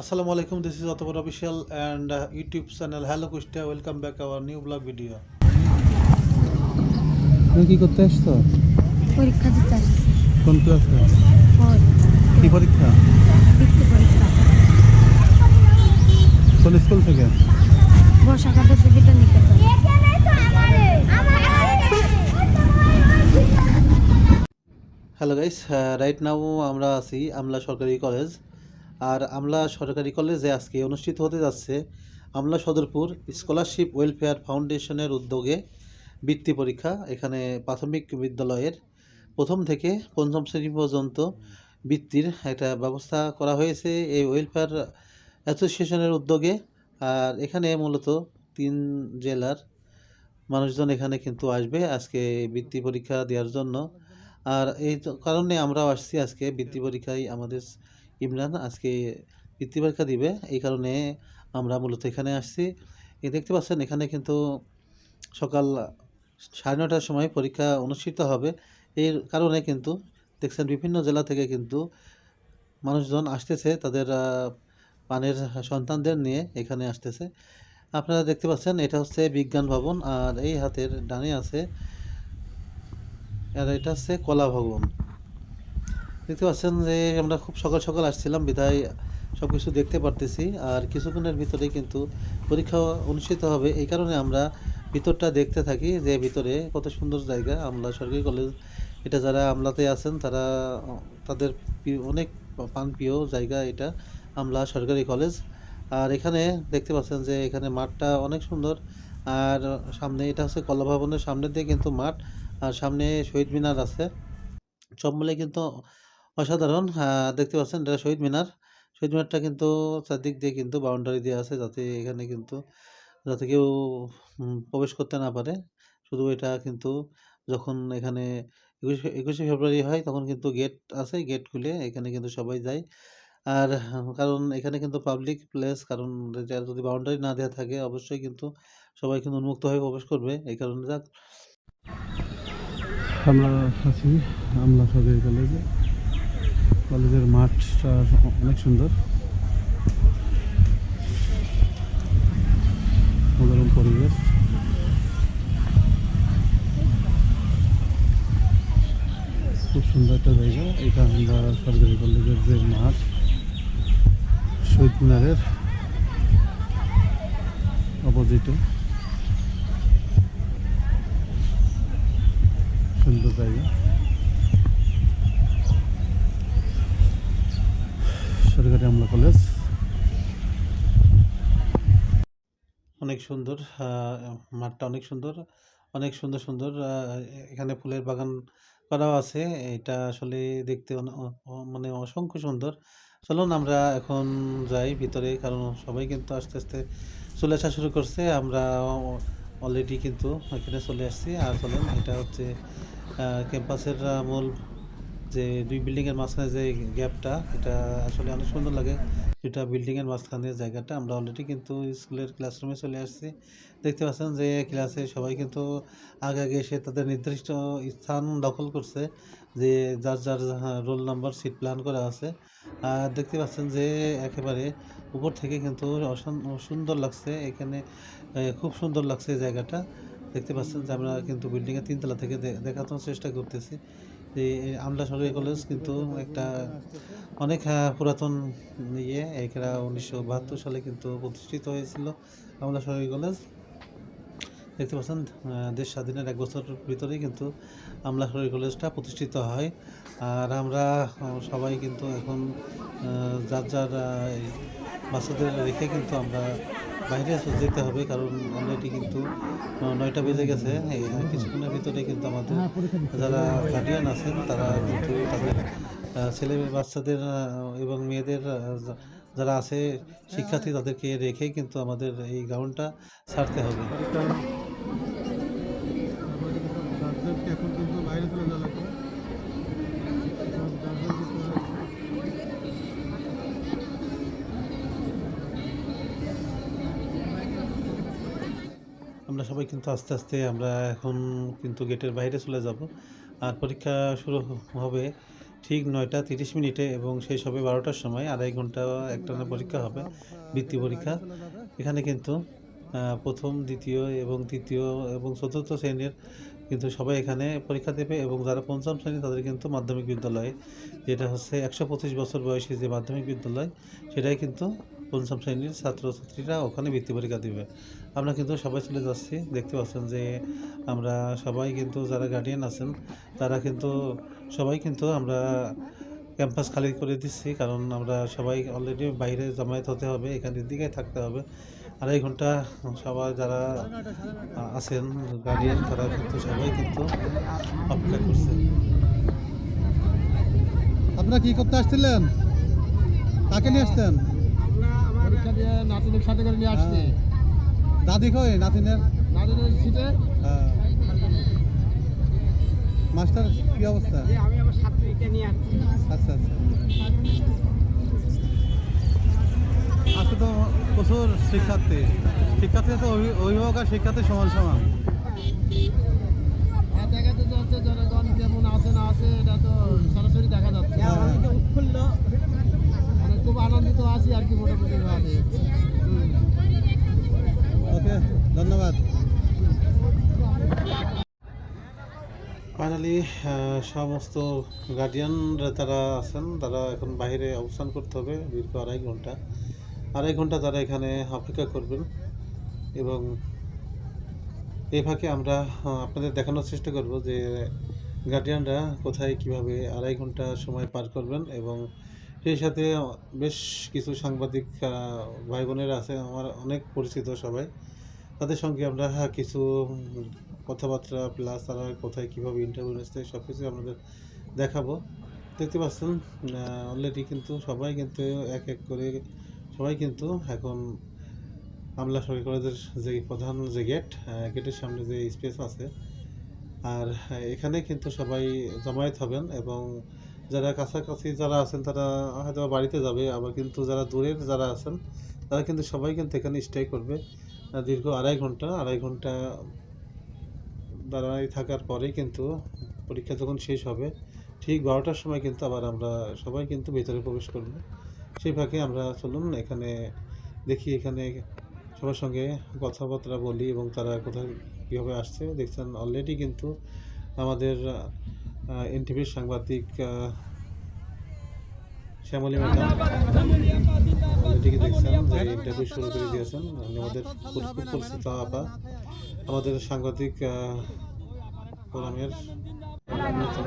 আসসালামু আলাইকুম this is Otopor official and YouTube channel hello Kushtia welcome back our new blog video তুমি কি করতে আসছো? পরীক্ষা দিতে আসছি। কোন ক্লাসে কি পরীক্ষা? কোন স্কুল থেকে? হ্যালো গাইস রাইট নাও আমরা আছি আমলা সরকারি কলেজ আর আমলা সরকারি কলেজে আজকে অনুষ্ঠিত হতে যাচ্ছে আমলা সদরপুর স্কলারশিপ ওয়েলফেয়ার ফাউন্ডেশনের উদ্যোগে বৃত্তি পরীক্ষা, এখানে প্রাথমিক বিদ্যালয়ের প্রথম থেকে পঞ্চম শ্রেণি পর্যন্ত বৃত্তির একটা ব্যবস্থা করা হয়েছে এই ওয়েলফেয়ার অ্যাসোসিয়েশনের উদ্যোগে। আর এখানে মূলত তিন জেলার মানুষজন এখানে কিন্তু আসবে আজকে বৃত্তি পরীক্ষা দেওয়ার জন্য। আর এই কারণে আমরাও আসছি আজকে বৃত্তি পরীক্ষায় আমাদের ইমরান, আজকে বৃত্তি পরীক্ষা দিবে। এই কারণে আমরা মূলত এখানে আসছি। এই দেখতে পাচ্ছেন, এখানে কিন্তু সকাল সাড়ে নটার সময় পরীক্ষা অনুষ্ঠিত হবে। এর কারণে কিন্তু দেখছেন, বিভিন্ন জেলা থেকে কিন্তু মানুষজন আসতেছে তাদের পানের সন্তানদের নিয়ে এখানে আসতেছে। আপনারা দেখতে পাচ্ছেন, এটা হচ্ছে বিজ্ঞান ভবন, আর এই হাতের ডানে আছে, আর এটা হচ্ছে কলা ভবন। দেখতে পাচ্ছেন যে আমরা খুব সকাল সকাল আসছিলাম বিধায় সব কিছু দেখতে পারতেছি। আর কিছুক্ষণের ভিতরে কিন্তু পরীক্ষা অনুষ্ঠিত হবে। এই কারণে আমরা ভিতরটা দেখতে থাকি যে ভিতরে কত সুন্দর জায়গা, আমলা সরকারি কলেজ। এটা যারা আমলাতে আছেন, তারা তাদের অনেক প্রিয় জায়গা এটা, আমলা সরকারি কলেজ। আর এখানে দেখতে পাচ্ছেন যে এখানে মাঠটা অনেক সুন্দর। আর সামনে এটা হচ্ছে কলা ভবনের সামনের দিকে কিন্তু মাঠ। আর সামনে শহীদ মিনার আছে। সব মিলে কিন্তু অসাধারণ। দেখতে পাচ্ছেন এটা শহীদ মিনার। শহীদ মিনারটা কিন্তু চারদিক দিয়ে কিন্তু বাউন্ডারি দেওয়া আছে যাতে এখানে কিন্তু, যাতে কেউ প্রবেশ করতে না পারে। শুধু এটা কিন্তু যখন এখানে একুশে একুশে ফেব্রুয়ারি হয় তখন কিন্তু গেট আছে গেট খুলে এখানে কিন্তু সবাই যায়। আর কারণ এখানে কিন্তু পাবলিক প্লেস কারণ এটা যদি বাউন্ডারি না দেওয়া থাকে অবশ্যই কিন্তু সবাই কিন্তু উন্মুক্তভাবে প্রবেশ করবে, এই কারণে যাক। আমরা আছি আমলা সরকারি কলেজে কলেজের মাঠটা অনেক সুন্দর। মনোরম পরিবেশ। খুব সুন্দর একটা জায়গা। এটা আমরা সরকারি কলেজের যে মাঠ শহীদ মিনারের অপোজিটে। সুন্দর জায়গা। সরকারি কলেজ অনেক সুন্দর মাঠটা অনেক সুন্দর অনেক সুন্দর সুন্দর এখানে ফুলের বাগান করাও আছে। এটা আসলে দেখতে মানে অসংখ্য সুন্দর। চলুন আমরা এখন যাই ভিতরে, কারণ সবাই কিন্তু আস্তে আস্তে চলে আসা শুরু করছে। আমরা অলরেডি কিন্তু এখানে চলে আসছি। আর চলুন, এটা হচ্ছে ক্যাম্পাসের মূল যে দুই বিল্ডিংয়ের মাঝখানে যে গ্যাপটা এটা আসলে অনেক সুন্দর লাগে। দুটা বিল্ডিংয়ের মাঝখানে জায়গাটা, আমরা অলরেডি কিন্তু স্কুলের ক্লাসরুমে চলে আসছি। দেখতে পাচ্ছেন যে ক্লাসে সবাই কিন্তু আগে আগে এসে তাদের নির্দিষ্ট স্থান দখল করছে, যে যার যার রোল নাম্বার সিট প্ল্যান করা আছে। আর দেখতে পাচ্ছেন যে একেবারে উপর থেকে কিন্তু সুন্দর লাগছে, এখানে খুব সুন্দর লাগছে জায়গাটা। দেখতে পাচ্ছেন যে আমরা কিন্তু বিল্ডিংয়ের তিনতলা থেকে দেখানোর চেষ্টা করতেছি। যে আমলা সরকারি কলেজ কিন্তু একটা অনেক পুরাতন ইয়ে এখানে উনিশশো বাহাত্তর সালে কিন্তু প্রতিষ্ঠিত হয়েছিল আমলা সরকারি কলেজ। দেখতে পাচ্ছেন দেশ স্বাধীনের এক বছর ভিতরেই কিন্তু আমলা সরকারি কলেজটা প্রতিষ্ঠিত হয়। আর আমরা সবাই কিন্তু এখন যার যার বাচ্চাদের রেখে কিন্তু আমরা বাইরে যেতে হবে কারণ অলরেডি কিন্তু নয়টা বেজে গেছে। কিছুক্ষণের ভিতরে কিন্তু আমাদের যারা গার্ডিয়ান আছেন তারা কিন্তু তাদের ছেলে বাচ্চাদের এবং মেয়েদের যারা আছে শিক্ষার্থী তাদেরকে রেখে কিন্তু আমাদের এই গ্রাউন্ডটা ছাড়তে হবে। কিন্তু আস্তে আস্তে আমরা এখন কিন্তু গেটের বাইরে চলে যাব। আর পরীক্ষা শুরু হবে ঠিক নয়টা তিরিশ মিনিটে এবং শেষ হবে বারোটার সময়। আড়াই ঘণ্টা একটানা পরীক্ষা হবে, বৃত্তি পরীক্ষা। এখানে কিন্তু প্রথম, দ্বিতীয় এবং তৃতীয় এবং চতুর্থ শ্রেণির কিন্তু সবাই এখানে পরীক্ষা দেবে এবং যারা পঞ্চম শ্রেণি তাদের কিন্তু মাধ্যমিক বিদ্যালয়ে, যেটা হচ্ছে একশো পঁচিশ বছর বয়সী যে মাধ্যমিক বিদ্যালয়, সেটাই কিন্তু পঞ্চম শ্রেণির ছাত্রছাত্রীরা ওখানে বৃত্তি পরীক্ষা দেবে। আমরা কিন্তু সবাই চলে যাচ্ছি। দেখতে পাচ্ছেন যে আমরা সবাই কিন্তু যারা গার্ডিয়ান আছেন, তারা কিন্তু, সবাই কিন্তু আমরা ক্যাম্পাস খালি করে দিচ্ছি। কারণ আমরা সবাই অলরেডি বাইরে জমায়েত হতে হবে, এখানের দিকে থাকতে হবে। আড়াই ঘণ্টা সবাই যারা আছেন গার্ডিয়ান তারা কিন্তু সবাই কিন্তু অপেক্ষা করছে। আপনারা কি করতে আসছিলেন? কাকে নিয়ে আসতেন? পরীক্ষা দিয়ে নাতিনের সাথে করে নিয়ে আসছি। দাদি কই? নাতিনের? নাতিনের সিটে হ্যাঁ। মাস্টার কি অবস্থা? আমি আমার ছাত্রীকে নিয়ে আসছি। আচ্ছা আচ্ছা। আজকে তো প্রচুর শিক্ষার্থী। শিক্ষার্থী তো অভি- অভিভাবক আর শিক্ষার্থী সমান সমান। আর দেখাতে যাচ্ছে জনগণ কেমন আছে না আছে এটা তো সরাসরি দেখা যাচ্ছে উৎফুল্ল মানে খুব আনন্দিত আর কি মোটামুটি ওকে, ধন্যবাদ। ফাইনালি সমস্ত গার্ডিয়ানরা তারা আছেন, তারা এখন বাইরে অবস্থান করতে হবে, দীর্ঘ আড়াই ঘণ্টা। আড়াই ঘণ্টা তারা এখানে অপেক্ষা করবেন এবং এই ফাঁকে আমরা আপনাদের দেখানোর চেষ্টা করব যে গার্ডিয়ানরা কোথায়, কীভাবে আড়াই ঘণ্টা সময় পার করবেন এবং সেই সাথে বেশ কিছু সাংবাদিক ভাই বোনেরা আছে, আমার অনেক পরিচিত সবাই। তাদের সঙ্গে আমরা কিছু কথাবার্তা প্লাস তারা কোথায় কীভাবে ইন্টারভিউ নিচ্ছে সব কিছু আপনাদের দেখাবো। দেখতে পাচ্ছেন অলরেডি কিন্তু সবাই কিন্তু এক এক করে, সবাই কিন্তু এখন আমলা সরকারি কলেজের যে প্রধান যে গেট গেটের সামনে যে স্পেস আছে। আর এখানে কিন্তু সবাই জমায়েত হবেন এবং যারা কাছাকাছি যারা আছেন তারা হয়তো বাড়িতে যাবে, আবার কিন্তু যারা দূরের যারা আছেন, তারা কিন্তু সবাই কিন্তু এখানে স্টে করবে। দীর্ঘ আড়াই ঘণ্টা আড়াই ঘণ্টা দাঁড়াই থাকার পরে কিন্তু পরীক্ষা যখন শেষ হবে, ঠিক বারোটার সময় কিন্তু আবার আমরা সবাই কিন্তু ভেতরে প্রবেশ করব। সেই ফাঁকে আমরা চলুন, এখানে দেখি, এখানে সবার সঙ্গে কথাবার্তা বলি এবং তারা কোথায়, কীভাবে আসছে। দেখছেন অলরেডি কিন্তু আমাদের এনটিভির সাংবাদিক শ্যামলী ম্যাডাম। দেখছেন, যে ইন্টারভিউ শুরু করে দিয়েছেন আমাদের পরিচিত আপা। আমাদের সাংবাদিক ফোরামের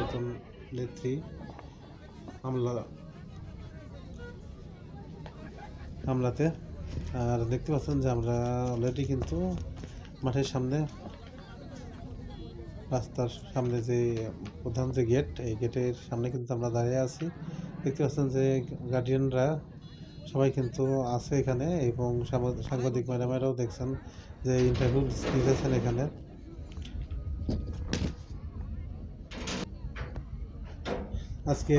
নতুন নেত্রী আমলা আমলাতে আর দেখতে পাচ্ছেন যে আমরা অলরেডি কিন্তু মাঠের সামনে রাস্তার সামনে যে প্রধান যে গেট এই গেটের সামনে কিন্তু আমরা দাঁড়িয়ে আছি। দেখতে পাচ্ছেন যে গার্ডিয়ানরা সবাই কিন্তু আছে এখানে এবং সাংবাদিক ম্যাডামেরাও দেখছেন যে ইন্টারভিউ দিতেছেন এখানে। আজকে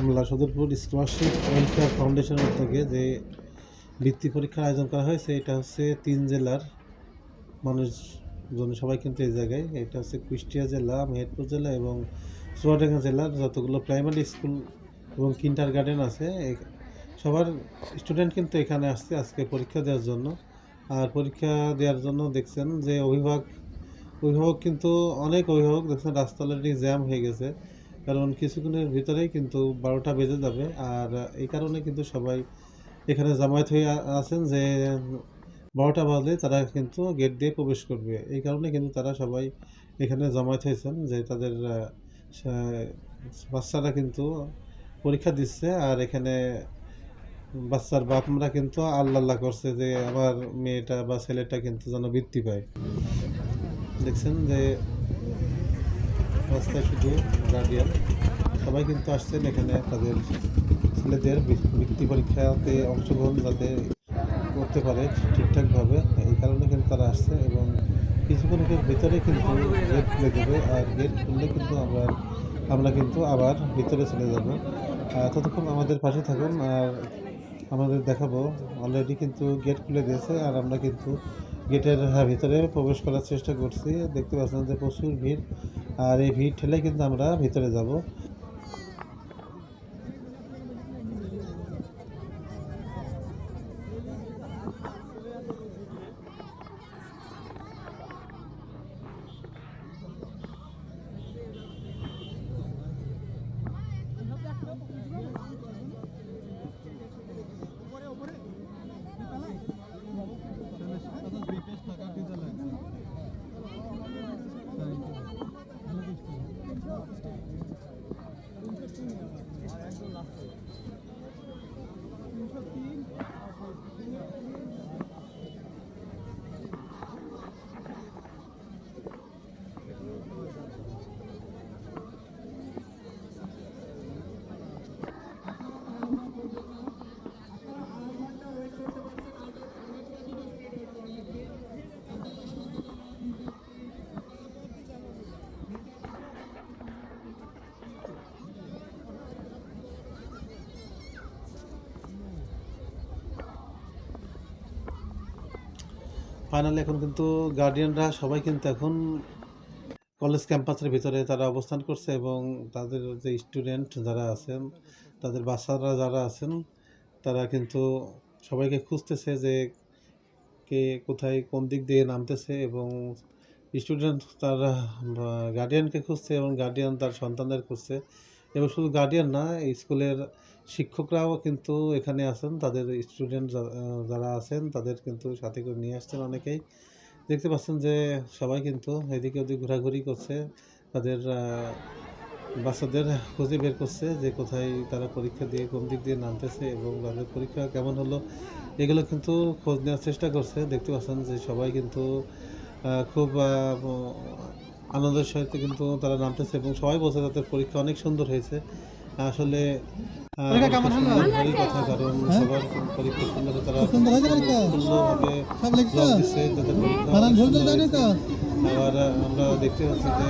আমরা সদরপুর স্কলারশিপ ওয়েলফেয়ার ফাউন্ডেশনের উদ্যোগে যে বৃত্তি পরীক্ষার আয়োজন করা হয়েছে, এটা হচ্ছে তিন জেলার মানুষজন সবাই কিন্তু এই জায়গায়। এটা হচ্ছে কুষ্টিয়া জেলা, মেহেরপুর জেলা এবং চুয়াডাঙ্গা জেলার যতগুলো প্রাইমারি স্কুল এবং কিন্টার গার্ডেন আছে সবার স্টুডেন্ট কিন্তু এখানে আসছে আজকে পরীক্ষা দেওয়ার জন্য। আর পরীক্ষা দেওয়ার জন্য দেখছেন যে অভিভাবক অভিভাবক কিন্তু অনেক অভিভাবক দেখছেন রাস্তা অলরেডি জ্যাম হয়ে গেছে। কারণ কিছুক্ষণের ভিতরেই কিন্তু বারোটা বেজে যাবে। আর এই কারণে কিন্তু সবাই এখানে জামায়াত হয়ে আছেন যে বারোটা বাজলে তারা কিন্তু গেট দিয়ে প্রবেশ করবে। এই কারণে কিন্তু তারা সবাই এখানে জমায়েত হয়েছেন যে তাদের বাচ্চারা কিন্তু পরীক্ষা দিচ্ছে আর এখানে বাচ্চার বাপ মারা কিন্তু আল্লাহ আল্লাহ করছে যে আমার মেয়েটা বা ছেলেটা কিন্তু যেন বৃত্তি পায়। দেখছেন যে রাস্তায় শুধু গার্ডিয়ান সবাই কিন্তু আসছেন এখানে তাদের ছেলেদের বৃত্তি পরীক্ষাতে অংশগ্রহণ যাতে করতে পারে ঠিকঠাকভাবে, এই কারণে কিন্তু তারা আসছে এবং কিছুক্ষণের ভিতরে কিন্তু গেট খুলে দেবে আর গেট খুললে কিন্তু আমরা আমরা কিন্তু আবার ভিতরে চলে যাব। ততক্ষণ আমাদের পাশে থাকুন আর আমাদের দেখাবো। অলরেডি কিন্তু গেট খুলে দিয়েছে আর আমরা কিন্তু গেটের ভিতরে প্রবেশ করার চেষ্টা করছি। দেখতে পাচ্ছেন যে প্রচুর ভিড় আর এই ভিড় ঠেলে কিন্তু আমরা ভিতরে যাব। ফাইনালি এখন কিন্তু গার্ডিয়ানরা সবাই কিন্তু এখন কলেজ ক্যাম্পাসের ভিতরে তারা অবস্থান করছে এবং তাদের যে স্টুডেন্ট যারা আছেন, তাদের বাচ্চারা যারা আছেন, তারা কিন্তু সবাইকে খুঁজতেছে যে কে কোথায় কোন দিক দিয়ে নামতেছে এবং স্টুডেন্ট তার গার্ডিয়ানকে খুঁজছে এবং গার্ডিয়ান তার সন্তানদের খুঁজছে। এবং শুধু গার্ডিয়ান না স্কুলের শিক্ষকরাও কিন্তু এখানে আছেন। তাদের স্টুডেন্ট যারা আছেন, তাদের কিন্তু সাথে করে নিয়ে আসছেন অনেকেই। দেখতে পাচ্ছেন যে সবাই কিন্তু এদিকে ওদিক ঘোরাঘুরি করছে। তাদের বাচ্চাদের খুঁজে বের করছে যে কোথায় তারা পরীক্ষা দিয়ে কোন দিক দিয়ে নামতেছে এবং তাদের পরীক্ষা কেমন হলো। এগুলো কিন্তু খোঁজ নেওয়ার চেষ্টা করছে। দেখতে পাচ্ছেন যে সবাই কিন্তু খুব আনন্দের সহিত কিন্তু তারা নামতেছে এবং সবাই বলছে তাদের পরীক্ষা অনেক সুন্দর হয়েছে। আসলে কথা কারণ সবার পরীক্ষা সুন্দর তারা সুন্দরভাবে দিচ্ছে তাদের পরীক্ষা হয়েছে। আবার আমরা দেখতে পাচ্ছি যে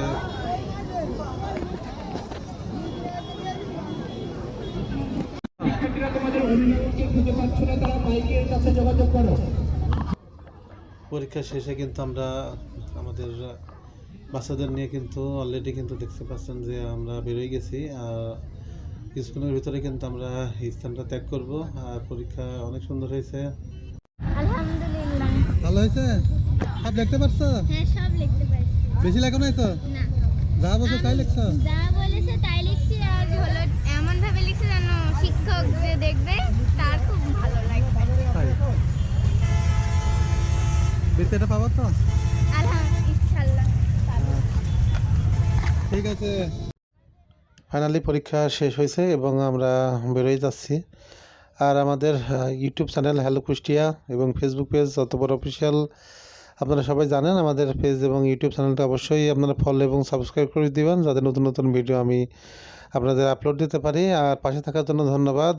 পরীক্ষা শেষে কিন্তু আমরা আমাদের বাচ্চাদের নিয়ে কিন্তু অলরেডি কিন্তু দেখতে পাচ্ছেন যে আমরা বেরোয় গেছি। আর স্কুলের ভিতরে কিন্তু আমরা এই স্থানটা ত্যাগ করব। আর পরীক্ষা অনেক সুন্দর হয়েছে। আলহামদুলিল্লাহ। ভালো হয়েছে? সব লিখতে পারছ? হ্যাঁ সব লিখতে পারছি। বেশি লেখো নাই তো? না। যা বলছো তাই লিখছো? যা বলেছে তাই লিখছি। আর হলো এমন ভাবে লিখছি যেন শিক্ষক যে দেখবে তার খুব ভালো লাগবে। বৃত্তিটা পাবো তো আলহামদুলিল্লাহ ইনশাআল্লাহ ঠিক আছে। ফাইনালি পরীক্ষা শেষ হয়েছে এবং আমরা বেরোয় যাচ্ছি। আর আমাদের ইউটিউব চ্যানেল হ্যালো কুষ্টিয়া এবং ফেসবুক পেজ অতপর অফিসিয়াল আপনারা সবাই জানেন আমাদের পেজ এবং ইউটিউব চ্যানেলটা অবশ্যই আপনারা ফলো এবং সাবস্ক্রাইব করে দিবেন, যাতে নতুন নতুন ভিডিও আমি আপনাদের আপলোড দিতে পারি। আর পাশে থাকার জন্য ধন্যবাদ।